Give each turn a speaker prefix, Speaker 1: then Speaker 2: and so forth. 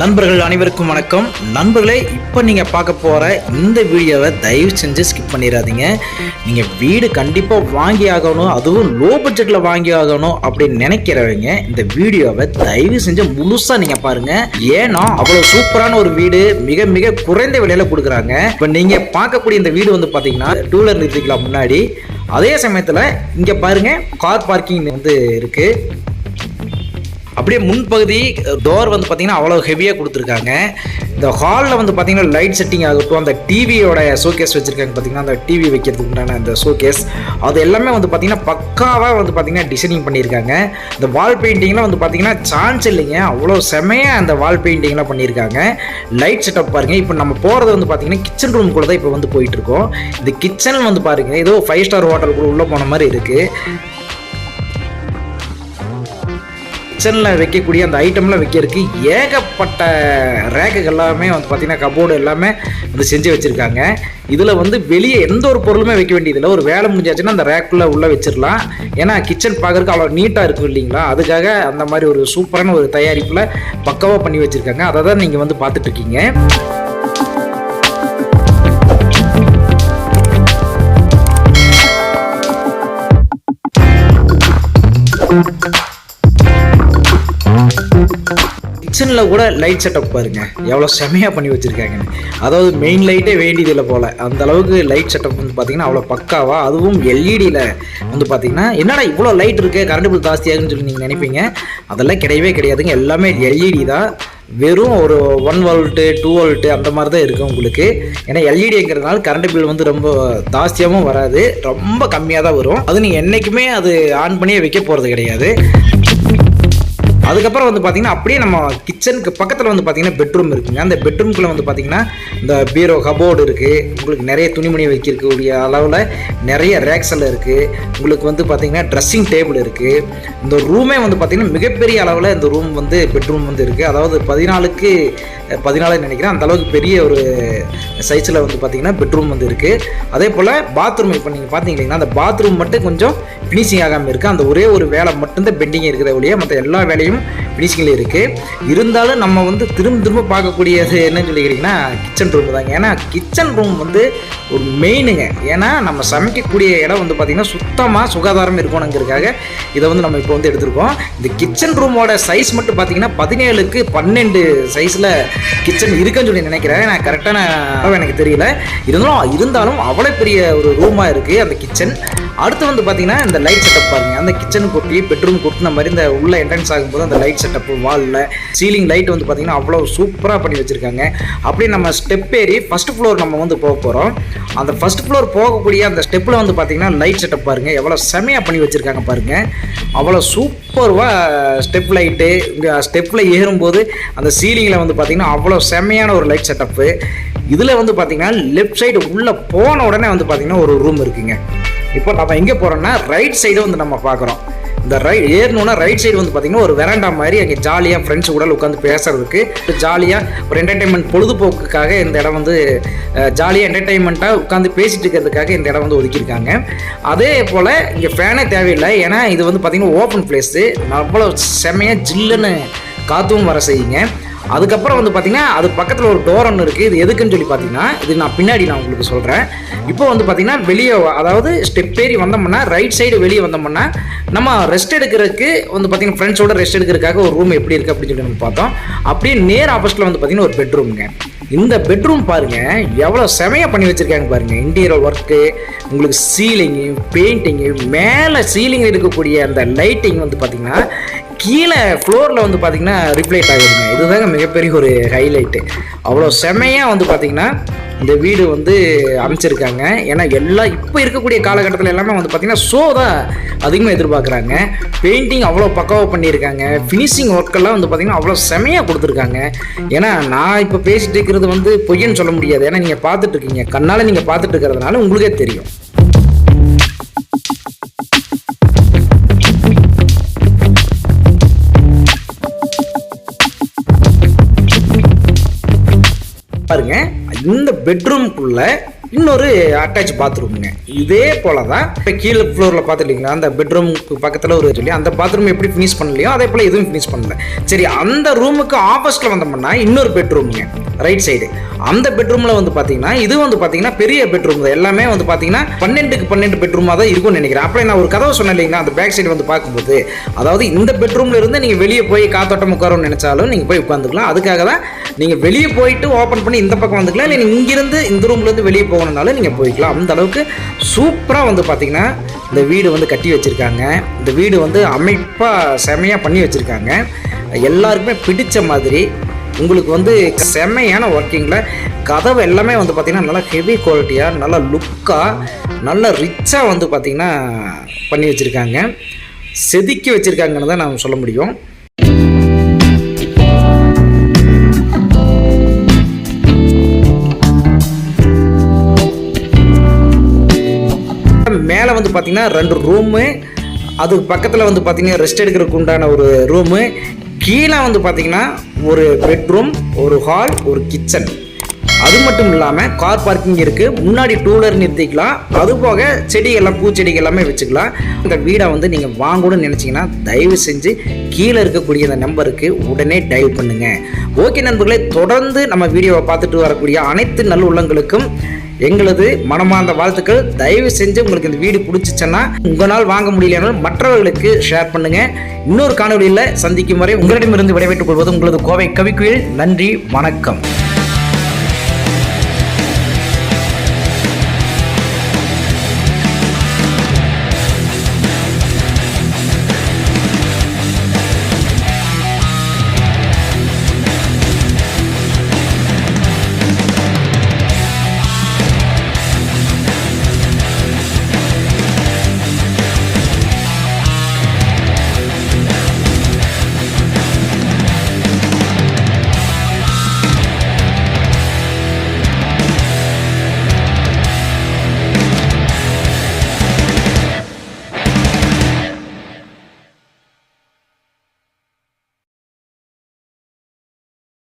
Speaker 1: நண்பர்கள் அனைவருக்கும் வணக்கம். நண்பர்களே இப்போ நீங்கள் பார்க்க போகிற இந்த வீடியோவை தயவு செஞ்சு ஸ்கிப் பண்ணிடாதீங்க. நீங்கள் வீடு கண்டிப்பாக வாங்கி ஆகணும் அதுவும் லோ பட்ஜெட்டில் வாங்கி ஆகணும் அப்படின்னு நினைக்கிறவங்க இந்த வீடியோவை தயவு செஞ்சு முழுசாக நீங்கள் பாருங்கள் ஏன்னா அவ்வளோ சூப்பரான ஒரு வீடு மிக மிக குறைந்த விலையில் கொடுக்குறாங்க. இப்போ நீங்கள் பார்க்கக்கூடிய இந்த வீடு வந்து பார்த்தீங்கன்னா டூ வீலர் நிறுத்திக்கலாம் முன்னாடி. அதே சமயத்தில் இங்கே பாருங்கள் கார் பார்க்கிங் வந்து இருக்குது அப்படியே முன்பகுதி டோர் வந்து பார்த்தீங்கன்னா அவ்வளோ ஹெவியாக கொடுத்துருக்காங்க. இந்த ஹாலில் வந்து பார்த்தீங்கன்னா லைட் செட்டிங் ஆகட்டும் அந்த டிவியோட ஷோகேஸ் வச்சுருக்காங்க பார்த்தீங்கன்னா அந்த டிவி வைக்கிறதுக்கு உண்டான அந்த ஷோகேஸ் அது எல்லாமே வந்து பார்த்திங்கன்னா பக்காவாக வந்து பார்த்தீங்கன்னா டிசைனிங் பண்ணியிருக்காங்க. இந்த வால் பெயிண்டிங்லாம் வந்து பார்த்திங்கன்னா சான்ஸ் இல்லைங்க. அவ்வளோ செமையாக அந்த வால் பெயிண்டிங்லாம் பண்ணியிருக்காங்க. லைட் செட்டப் பாருங்கள் இப்போ நம்ம போகிறது வந்து பார்த்திங்கன்னா கிச்சன் ரூம் கூட தான் இப்போ வந்து போயிட்டுருக்கோம் இந்த கிச்சன் வந்து பாருங்கள் ஏதோ ஃபைவ் ஸ்டார் ஹோட்டல் கூட உள்ளே போன மாதிரி இருக்குது கிச்சனில் வைக்கக்கூடிய அந்த ஐட்டம்லாம் வைக்கிறதுக்கு ஏகப்பட்ட ரேக்குகள் எல்லாமே வந்து பார்த்திங்கன்னா கபோர்டு எல்லாமே வந்து செஞ்சு வச்சுருக்காங்க. இதில் வந்து வெளியே எந்த ஒரு பொருளுமே வைக்க வேண்டியதில்லை. ஒரு வேலை முடிஞ்சாச்சுன்னா அந்த ரேக்குள்ளே உள்ளே வச்சிடலாம் ஏன்னா கிச்சன் பார்க்குறதுக்கு அவ்வளோ நீட்டாக இருக்கும் இல்லைங்களா? அதுக்காக அந்த மாதிரி ஒரு சூப்பரான ஒரு தயாரிப்பில் பக்கவாக பண்ணி வச்சுருக்காங்க. அதை தான் நீங்கள் வந்து பார்த்துட்ருக்கீங்க. கிச்சனில் கூட லைட் செட்டப் பாருங்க. எவ்வளோ செமையாக பண்ணி வச்சுருக்காங்க. அதாவது மெயின் லைட்டே வேண்டியதில்லை போல். அந்த அளவுக்கு லைட் செட்டப் வந்து பார்த்தீங்கன்னா அவ்வளோ பக்காவா அதுவும் எல்இடியில் வந்து பார்த்தீங்கன்னா என்னடா இவ்வளோ லைட் இருக்குது கரண்ட் பில் ஜாஸ்தியாகுன்னு சொல்லி நீங்கள் நினைப்பீங்க. அதெல்லாம் கிடையவே கிடையாதுங்க. எல்லாமே எல்இடி தான். வெறும் ஒரு ஒன் வோல்ட்டு டூ வோல்ட்டு அந்த மாதிரி தான் இருக்கும் உங்களுக்கு. ஏன்னா எல்இடிங்கிறதுனால கரண்ட் பில் வந்து ரொம்ப ஜாஸ்தியாகவும் வராது. ரொம்ப கம்மியாக தான் வரும். அது நீங்கள் என்றைக்குமே அது ஆன் பண்ணியே வைக்க போகிறது கிடையாது. அதுக்கப்புறம் வந்து பார்த்தீங்கன்னா அப்படியே நம்ம கிச்சனுக்கு பக்கத்தில் வந்து பார்த்தீங்கன்னா பெட்ரூம் இருக்குங்க. அந்த பெட்ரூம்குள்ளே வந்து பார்த்தீங்கன்னா இந்த பீரோ கபோர்டு இருக்குது உங்களுக்கு நிறைய துணிமணி வைக்கக்கூடிய அளவில் நிறைய ரேக்ஸ் எல்லாம் இருக்குது உங்களுக்கு வந்து பார்த்தீங்கன்னா ட்ரெஸ்ஸிங் டேபிள் இருக்குது இந்த ரூமே வந்து பார்த்திங்கன்னா மிகப்பெரிய அளவில் இந்த ரூம் வந்து பெட்ரூம் வந்து இருக்குது அதாவது பதினாலுக்கு பதினாலு நினைக்கிறேன். அந்த அளவுக்கு பெரிய ஒரு சைஸில் வந்து பார்த்தீங்கன்னா பெட்ரூம் வந்து இருக்குது அதே போல் பாத்ரூம் இப்போ நீங்கள் பார்த்தீங்கன்னா அந்த பாத்ரூம் மட்டும் கொஞ்சம் ஃபினிஷிங் ஆகாமல் இருக்குது அந்த ஒரே ஒரு வேலை மட்டும்தான் பெண்டிங் இருக்கிற ஒழிய மற்ற எல்லா வேலையும் ஃபினிஷிங்கில் இருக்குது இருந்தாலும் நம்ம வந்து திரும்ப திரும்ப பார்க்கக்கூடியது என்னன்னு சொல்லிக்கிறீங்கன்னா கிச்சன் ரூம் தாங்க. ஏன்னா கிச்சன் ரூம் வந்து ஒரு மெயினுங்க ஏன்னா நம்ம சமைக்கக்கூடிய இடம் வந்து பார்த்திங்கன்னா சுத்தமாக சுகாதாரம் இருக்கணுங்கிறதுக்காக இதை வந்து நம்ம இப்போ வந்து எடுத்திருக்கோம். இந்த கிச்சன் ரூமோட சைஸ் மட்டும் பார்த்தீங்கன்னா பதினேழுக்கு பன்னெண்டு சைஸில் கிச்சன் இருக்குன்னு சொல்லி நினைக்கிறேன். நான் கரெக்டான அளவு எனக்கு தெரியல. இருந்தாலும் இருந்தாலும் அவ்வளோ பெரிய ஒரு ரூமாக இருக்குது அந்த கிச்சன் அடுத்து வந்து பார்த்தீங்கன்னா இந்த லைட் செட்டப் பாருங்க. அந்த கிச்சன் கொட்டி பெட்ரூம் கொட்டின மாதிரி இந்த உள்ள என்ட்ரன்ஸ் ஆகும்போது அந்த லைட் செட்டப் வாலில் சீலிங் லைட் வந்து பார்த்தீங்கன்னா அவ்வளோ சூப்பராக பண்ணி வச்சுருக்காங்க. அப்படியே நம்ம ஸ்டெப் ஏறி ஃபர்ஸ்ட் ஃப்ளோர் நம்ம வந்து போக போகிறோம் அந்த ஃபர்ஸ்ட் ஃப்ளோர் போகக்கூடிய அந்த ஸ்டெப்பில் வந்து பார்த்தீங்கன்னா லைட் செட்டப் பாருங்க. எவ்வளோ செமையாக பண்ணி வச்சுருக்காங்க பாருங்க. அவ்வளோ சூப்பர்வாக ஸ்டெப் லைட்டு இங்கே ஸ்டெப்பில் ஏறும்போது அந்த சீலிங்கில் வந்து பார்த்தீங்கன்னா அவ்வளோ செமையான ஒரு லைட் செட்டப்பு இதில் வந்து பார்த்தீங்கன்னா லெஃப்ட் சைடு உள்ளே போன உடனே வந்து பார்த்தீங்கன்னா ஒரு ரூம் இருக்குங்க. இப்போ நம்ம எங்கே போகிறோம்னா ரைட் சைடு வந்து நம்ம பார்க்குறோம். இந்த ரை ஏறணுன்னா ரைட் சைடு வந்து பார்த்தீங்கன்னா ஒரு வெராண்டா மாதிரி அங்கே ஜாலியாக ஃப்ரெண்ட்ஸ் கூட உட்காந்து பேசுறதுக்கு ஜாலியாக ஒரு என்டர்டைன்மெண்ட் பொழுதுபோக்குக்காக இந்த இடம் வந்து ஜாலியாக என்டர்டைன்மெண்ட்டாக உட்காந்து பேசிட்டு இருக்கிறதுக்காக இந்த இடம் வந்து ஒதுக்கியிருக்காங்க. அதே போல் இங்கே ஃபேனே தேவையில்லை. ஏன்னா இது வந்து பார்த்தீங்கன்னா ஓப்பன் பிளேஸு அவ்வளோ செமையாக ஜில்லுன்னு காற்றும் வர செய்யுங்க. அதுக்கப்புறம் வந்து பார்த்தீங்கன்னா அது பக்கத்தில் ஒரு டோர் ஒன்று இருக்குது இது எதுக்குன்னு சொல்லி பார்த்தீங்கன்னா இது நான் பின்னாடி நான் உங்களுக்கு சொல்கிறேன் இப்போ வந்து பார்த்தீங்கன்னா வெளியே அதாவது ஸ்டெப் ஏறி வந்தோம்னா ரைட் சைடு வெளியே வந்தோம்னா நம்ம ரெஸ்ட் எடுக்கிறதுக்கு வந்து பார்த்தீங்கன்னா ஃப்ரெண்ட்ஸோட ரெஸ்ட் எடுக்கிறதுக்காக ஒரு ரூம் எப்படி இருக்குது அப்படின்னு சொல்லி நம்ம பார்த்தோம். அப்படியே நேர் ஆப்போசிட்டில் வந்து பார்த்தீங்கன்னா ஒரு பெட்ரூம்ங்க இந்த பெட்ரூம் பாருங்க எவ்வளோ செமையாக பண்ணி வச்சிருக்காங்க பாருங்க. இன்டீரியர் ஒர்க்கு உங்களுக்கு சீலிங்கு பெயிண்டிங்கு மேலே சீலிங்கில் இருக்கக்கூடிய அந்த லைட்டிங் வந்து பார்த்தீங்கன்னா கீழே ஃப்ளோரில் வந்து பார்த்தீங்கன்னா ரிப்ளைட் ஆகுதுங்க இதுதாங்க மிகப்பெரிய ஒரு ஹைலைட்டு அவ்வளோ செமையாக வந்து பார்த்தீங்கன்னா இந்த வீடு வந்து அமைச்சிருக்காங்க. ஏன்னா எல்லா இப்போ இருக்கக்கூடிய காலகட்டத்தில் எல்லாமே வந்து பார்த்தீங்கன்னா ஷோ தான் அதிகமாக எதிர்பார்க்குறாங்க. பெயிண்டிங் அவ்வளோ பக்காவாக பண்ணியிருக்காங்க. ஃபினிஷிங் ஒர்க்கெல்லாம் வந்து பார்த்தீங்கன்னா அவ்வளோ செமையாக கொடுத்துருக்காங்க. ஏன்னா நான் இப்போ பேசிகிட்டு இருக்கிறது வந்து பொய்யன்னு சொல்ல முடியாது. ஏன்னா நீங்கள் பார்த்துட்ருக்கீங்க கண்ணால் நீங்கள் பார்த்துட்டு இருக்கிறதுனால உங்களுக்கே தெரியும். பாருங்க இந்த பெட்ரூம்குள்ள இன்னொரு அட்டாச் பாத்ரூமுங்க இதே போல தான் இப்போ கீழே ஃப்ளோரில் பார்த்துட்டீங்களா அந்த பெட்ரூமுக்கு பக்கத்தில் ஒரு சொல்லி அந்த பாத்ரூம் எப்படி ஃபினிஷ் பண்ணலையோ அதே போல் எதுவும் ஃபினிஷ் பண்ணல. சரி அந்த ரூமுக்கு ஆப்போசிட்டில் வந்தோம்னா இன்னொரு பெட்ரூம்ங்க ரைட் சைடு அந்த பெட்ரூமில் வந்து பார்த்தீங்கன்னா இது வந்து பார்த்தீங்கன்னா பெரிய பெட்ரூம் தான் எல்லாமே வந்து பார்த்தீங்கன்னா பன்னெண்டுக்கு பன்னெண்டு பெட்ரூமாக தான் இருக்கும்னு நினைக்கிறேன். அப்படியே நான் ஒரு கதவை சொன்னேன் இல்லைங்களா அந்த பேக் சைடு வந்து பார்க்கும்போது. அதாவது இந்த பெட்ரூமில் இருந்து நீங்கள் வெளியே போய் காத்தோட்டம் உட்காரணும்னு நினச்சாலும் நீங்கள் போய் உட்காந்துக்கலாம். அதுக்காக தான் நீங்கள் வெளியே போயிட்டு ஓப்பன் பண்ணி இந்த பக்கம் வந்துக்கலாம். இல்லை நீங்கள் இங்கிருந்து இந்த ரூம்லேருந்து வெளியே போகணுன்னாலும் நீங்கள் போய்க்கலாம். அந்த அளவுக்கு சூப்பராக வந்து பார்த்தீங்கன்னா இந்த வீடு வந்து கட்டி வச்சுருக்காங்க. இந்த வீடு வந்து அமைப்பாக செமையாக பண்ணி வச்சுருக்காங்க. எல்லாருக்குமே பிடித்த மாதிரி உங்களுக்கு வந்து செம்மையான ஒர்க்கிங்கில் கதவு எல்லாமே வந்து பார்த்திங்கன்னா நல்லா ஹெவி குவாலிட்டியாக நல்லா லுக்காக நல்லா ரிச்சாக வந்து பார்த்திங்கன்னா பண்ணி வச்சுருக்காங்க. செதுக்கி வச்சுருக்காங்கன்னு தான் நான் சொல்ல முடியும். மேலே வந்து பார்த்திங்கன்னா ரெண்டு ரூமு அதுக்கு பக்கத்தில் வந்து பார்த்தீங்கன்னா ரெஸ்ட் எடுக்கிறதுக்கு உண்டான ஒரு ரூமு கீழே வந்து பார்த்தீங்கன்னா ஒரு பெட்ரூம் ஒரு ஹால் ஒரு கிச்சன் அது மட்டும் இல்லாமல் கார் பார்க்கிங் இருக்குது முன்னாடி டூ வீலர் நிறுத்திக்கலாம். அது போக செடிகள்லாம் பூச்செடிகள் எல்லாமே வச்சுக்கலாம். இந்த வீடை வந்து நீங்கள் வாங்கணும்னு நினச்சிங்கன்னா தயவு செஞ்சு கீழே இருக்கக்கூடிய அந்த நம்பருக்கு உடனே டயல் பண்ணுங்கள் ஓகே நண்பர்களே தொடர்ந்து நம்ம வீடியோவை பார்த்துட்டு வரக்கூடிய அனைத்து நல்ல உள்ளங்களுக்கும் எங்களது மனமார்ந்த வாழ்த்துக்கள். தயவு செஞ்சு உங்களுக்கு இந்த வீடு பிடிச்சிச்சுன்னா உங்களால் வாங்க முடியலனாலும் மற்றவர்களுக்கு ஷேர் பண்ணுங்க. இன்னொரு காணொலியில் சந்திக்கும் வரை உங்களிடமிருந்து விடைபெற்றுக் கொள்வது உங்களது கோவை கவிக்குயில். நன்றி வணக்கம்.